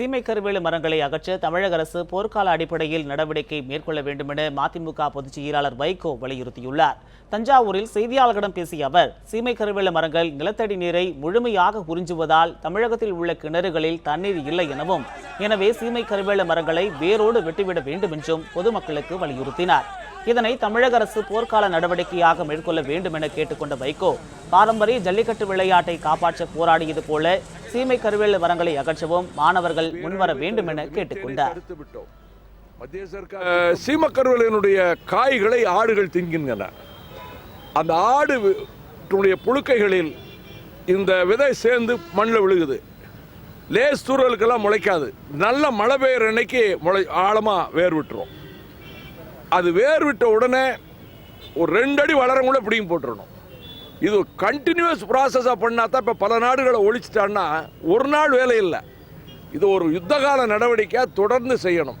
சீமை கருவேல மரங்களை அகற்ற தமிழக அரசு போர்க்கால அடிப்படையில் நடவடிக்கை மேற்கொள்ள வேண்டும் என மதிமுக பொதுச் செயலாளர் வைகோ வலியுறுத்தியுள்ளார். தஞ்சாவூரில் செய்தியாளர்களிடம் பேசிய அவர் சீமை கருவேல மரங்கள் நிலத்தடி நீரை முழுமையாக உறிஞ்சுவதால் தமிழகத்தில் உள்ள கிணறுகளில் தண்ணீர் இல்லை எனவும் எனவே சீமை கருவேல மரங்களை வேரோடு வெட்டிவிட வேண்டும் என்றும் பொதுமக்களுக்கு வலியுறுத்தினார். இதனை தமிழக அரசு போர்க்கால நடவடிக்கையாக மேற்கொள்ள வேண்டும் என கேட்டுக்கொண்ட வைகோ பாரம்பரிய ஜல்லிக்கட்டு விளையாட்டை காப்பாற்ற போராடியது போல சீமை கருவேல மரங்களை அகற்றவும் மாணவர்கள் முன்வர வேண்டும் என கேட்டுக்கொண்டார். சீமக்கருவலினுடைய காய்களை ஆடுகள் தின்கின்றன. அந்த ஆடு புழுக்கைகளில் இந்த விதை சேர்ந்து மண்ணில் விழுகுது. லேஸ் தூரலுக்கெல்லாம் முளைக்காது. நல்ல மழை பெய்யுற அன்னைக்கு முளை ஆழமாக வேர் விட்டுரும். அது வேர் விட்ட உடனே ஒரு ரெண்டு அடி வளரம் கூட பிடிங்கி போட்டுறணும். இது கண்டினியூஸ் ப்ராசஸாக பண்ணால் தான் இப்போ பல நாடுகளை ஒழிச்சிட்டான்னா ஒரு நாள் வேலை இல்லை. இது ஒரு யுத்தகால நடவடிக்கையாக தொடர்ந்து செய்யணும்.